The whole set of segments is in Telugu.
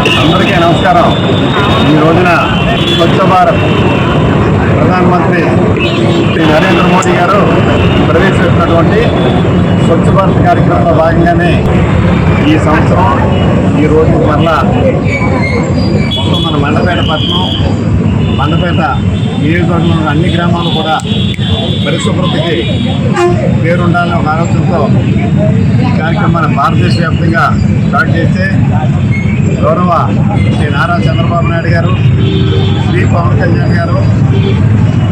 అందరికీ నమస్కారం. ఈ రోజున స్వచ్ఛ భారత్ ప్రధానమంత్రి శ్రీ నరేంద్ర మోడీ గారు ప్రవేశపెట్టినటువంటి స్వచ్ఛ భారత్ కార్యక్రమంలో భాగంగానే ఈ సంవత్సరం ఈ రోజు మరలా మొత్తం మన మండపేట పట్టణం మండపేట నియోజకవర్గంలో అన్ని గ్రామాలు కూడా పరిశుభ్రతకి పేరుండాలని ఒక ఆలోచనతో ఈ కార్యక్రమాన్ని భారతదేశ వ్యాప్తంగా స్టార్ట్ చేస్తే గౌరవ శ్రీ నారా చంద్రబాబు నాయుడు గారు శ్రీ పవన్ కళ్యాణ్ గారు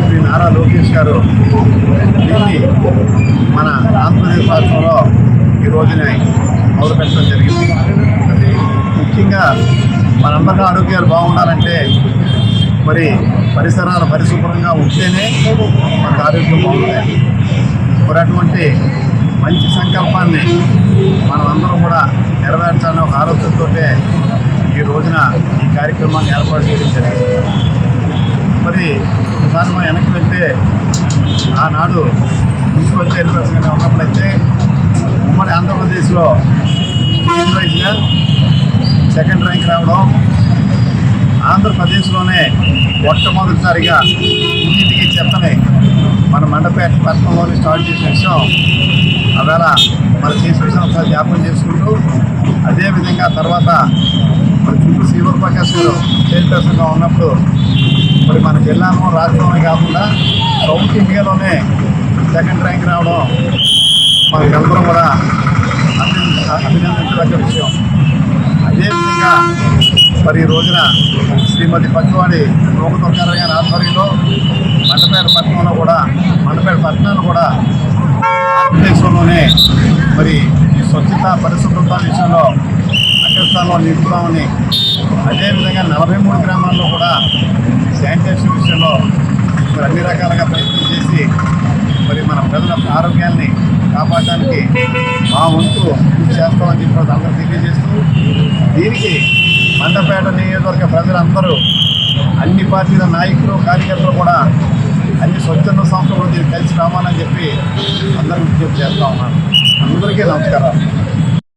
శ్రీ నారా లోకేష్ గారు. దీన్ని మన ఆంధ్రప్రదేశ్ రాష్ట్రంలో ఈ రోజున మొదలు పెట్టడం జరిగింది. అది ముఖ్యంగా మనందరికీ ఆరోగ్యాలు బాగుండాలంటే మరి పరిసరాలు పరిశుభ్రంగా ఉంటేనే మనకు ఆరోగ్యం బాగుంటాయి మరి అటువంటి మంచి సంకల్పాన్ని మనమందరం కూడా నెరవేర్చాలనే ఒక ఆలోచనతో ఈ రోజున ఈ కార్యక్రమాన్ని ఏర్పాటు చేయడం జరిగింది. మరి ఒకసారి మనం వెనక్కి వెళ్తే ఆనాడు మున్సిపల్ చైర్పర్సన్గా ఉన్నప్పుడైతే ఉమ్మడి ఆంధ్రప్రదేశ్లో ఫస్ట్ ర్యాంక్గా సెకండ్ ర్యాంక్ రావడం ఆంధ్రప్రదేశ్లోనే మొట్టమొదటిసారిగా ఇంటింటికి చెత్తని మన మండపేట పట్టణంలోనే స్టార్ట్ చేసిన విషయం. అవేళ మన చేసిన విషయం ఒకసారి జ్ఞాపకం చేసుకుంటూ అదేవిధంగా తర్వాత మన చుట్టూ శ్రీవర్ ప్రకాష్ గారు చైర్పర్సన్గా ఉన్నప్పుడు మరి మన జిల్లాను రాష్ట్రంలోనే కాకుండా సౌత్ ఇండియాలోనే సెకండ్ ర్యాంక్ రావడం మన మనకందరం కూడా అభినందించదగ్గ విషయం. అదేవిధంగా మరి ఈ రోజున శ్రీమతి పచ్చివాడి లోకతొక్కార గారి ఆధ్వర్యంలో మండపేట మండపేట పట్టణాలు కూడా భారతదేశంలోనే మరి ఈ స్వచ్ఛత పరిశుభ్రత విషయంలో అగ్రస్థానంలో నిలుపుతామని అదేవిధంగా నలభై మూడు గ్రామాల్లో కూడా శానిటేషన్ విషయంలో మరి అన్ని రకాలుగా ప్రయత్నం చేసి మరి మన ప్రజల ఆరోగ్యాన్ని కాపాడడానికి మా వంతు చేస్తామని చెప్పి అందరూ తెలియజేస్తూ దీనికి మండపేట నియోజకవర్గ ప్రజలందరూ అన్ని పార్టీల నాయకులు కార్యకర్తలు కూడా అన్ని స్వచ్ఛంద సంస్థలు కలిసి రావాలని చెప్పి అందరూ విజ్ఞప్తి చేస్తా ఉన్నాను. అందరికీ నమస్కారాలు.